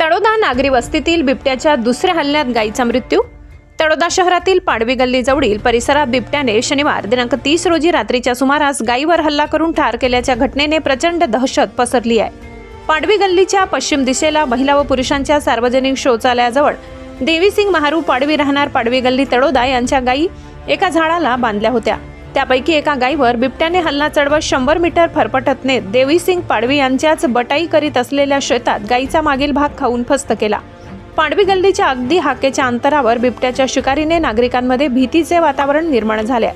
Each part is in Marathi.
तळोदा नागरी वस्तीतील बिबट्याच्या दुसऱ्या हल्ल्यात गायीचा मृत्यू. तळोदा शहरातील पाडवी गल्ली जवळील परिसरात बिबट्याने शनिवार दिनांक तीस रोजी रात्रीच्या सुमारास गायीवर हल्ला करून ठार केल्याच्या घटनेने प्रचंड दहशत पसरली आहे. पाडवी गल्लीच्या पश्चिम दिशेला महिला व पुरुषांच्या सार्वजनिक शौचालयाजवळ देवीसिंग महारू पाडवी राहणार पाडवी गल्ली तळोदा यांच्या गायी एका झाडाला बांधल्या होत्या. त्यापैकी एका गायीवर बिबट्याने हल्ला चढवत शंभर मीटर फरफटत नेत देवीसिंग पाडवी यांच्याच बटाई करीत असलेल्या शेतात गायीचा मागील भाग खाऊन फस्त केला. पाडवी गल्लीच्या अगदी हाकेच्या अंतरावर बिबट्याच्या शिकारीने नागरिकांमध्ये भीतीचे वातावरण निर्माण झाले.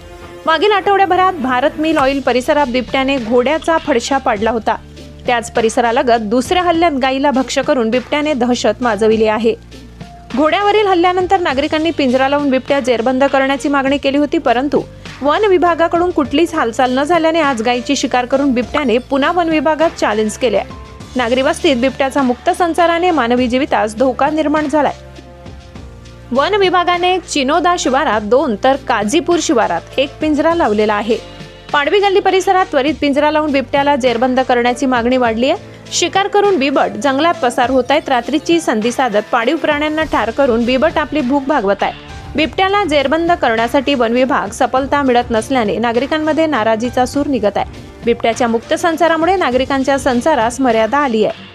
मागील आठवड्याभरात भारत मिल ऑइल परिसरात बिबट्याने घोड्याचा फडशा पाडला होता. त्याच परिसरालगत दुसऱ्या हल्ल्यात गायीला भक्ष्य करून बिबट्याने दहशत माजविली आहे. घोड्यावरील हल्ल्यानंतर नागरिकांनी पिंजरा लावून बिबट्या जेरबंद करण्याची मागणी केली होती परंतु वन विभागाकडून कुठलीच हालचाल न झाल्याने आज गायीची शिकार करून बिबट्याने पुन्हा वन विभागात चॅलेंज केले आहे. नागरी वस्तीत बिबट्याचा मुक्त संचाराने मानवी जीवितास धोका निर्माण झालाय. वन विभागाने चिनोदा शिवारात दोन तर काझीपूर शिवारात एक पिंजरा लावलेला आहे. पाडवी गल्ली परिसरात त्वरित पिंजरा लावून बिबट्याला जेरबंद करण्याची मागणी वाढली आहे. शिकार करून बिबट जंगलात पसार होत आहेत रात्रीची संधी साधत पाळीव प्राण्यांना ठार करून बिबट आपली भूक भागवत आहे बिबट्याला जेरबंद करण्यासाठी वन विभाग सफलता मिळत नसल्याने नागरिकांमध्ये नाराजीचा सूर निघत आहे. बिबट्याच्या मुक्त संचारामुळे नागरिकांच्या संचारास मर्यादा आली आहे.